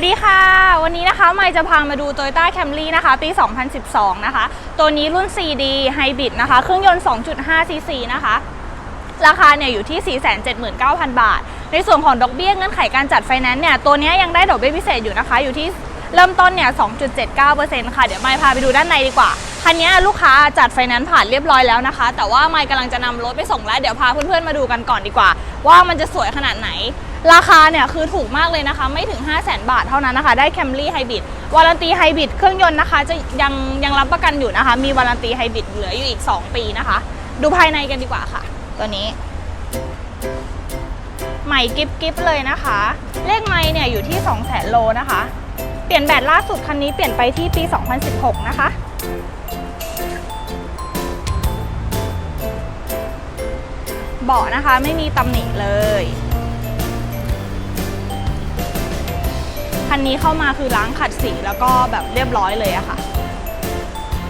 วัสดีค่ะ วันนี้นะคะไม่จะพามาดู Toyota Camry นะคะปี 2012 นะคะ ตัวนี้รุ่น 4D Hybrid นะคะ เครื่องยนต์ 2.5 cc นะคะ ราคาเนี่ยอยู่ที่ 479,000 บาท ในส่วนของดอกเบี้ยเงื่อนไขการจัดไฟแนนซ์เนี่ย ตัวนี้ยังได้ดอกเบี้ยพิเศษอยู่นะคะ อยู่ที่เริ่มต้นเนี่ย 2.79%ค่ะ เดี๋ยวไม่พาไปดูด้านในดีกว่า คันนี้ลูกค้าจัดไฟแนนซ์ผ่านเรียบร้อยแล้วนะคะ แต่ว่าไมค์กำลังจะนำรถไปส่งแล้ว เดี๋ยวพาเพื่อนๆมาดูกันก่อนดีกว่า ว่ามันจะสวยขนาดไหน ราคาเนี่ยคือถูกมากเลยนะคะ ไม่ถึง 5 0 0 0 0 0บาทเท่านั้นนะคะ ได้ Camry Hybrid วารันตีไฮบริดเครื่องยนต์นะคะจะยังยังรับประกันอยู่นะคะ มีวารันตีไฮบริดเหลืออยู่อีก 2 ปีนะคะ ดูภายในกันดีกว่าค่ะ ตัวนี้ใหม่กิฟกิฟเลยนะคะ เลขไม่เนี่ยอยู่ที่ 2 0 0 0 0 0โลนะคะ เปลี่ยนแบตล่าสุดคันนี้เปลี่ยนไปที่ปี 2016 นะคะ เบาะนะคะไม่มีตำหนิเลยคันนี้เข้ามาคือล้างขัดสีแล้วก็แบบเรียบร้อยเลยอะค่ะ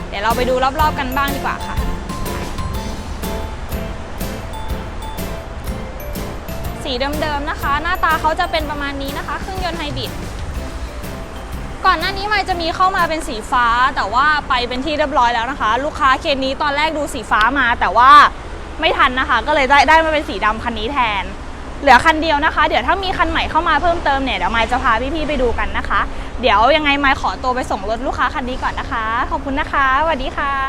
เดี๋ยวเราไปดูรอบๆกันบ้างดีกว่าค่ะ สีเดิมๆนะคะ หน้าตาเขาจะเป็นประมาณนี้นะคะ เครื่องยนต์ไฮบริดก่อนหน้านี้มันจะมีเข้ามาเป็นสีฟ้าแต่ว่าไปเป็นที่เรียบร้อยแล้วนะคะ ลูกค้าเคสนี้ตอนแรกดูสีฟ้ามาแต่ว่า ไม่ทันนะคะ ก็เลยได้ได้มาเป็นสีดำคันนี้แทน เหลือคันเดียวนะคะ เดี๋ยวถ้ามีคันใหม่เข้ามาเพิ่มเติมเนี่ยเดี๋ยวไมจะพาพี่ๆไปดูกันนะคะ เดี๋ยวยังไงไมขอตัวไปส่งรถลูกค้าคันนี้ก่อนนะคะ ขอบคุณนะคะสวัสดีค่ะ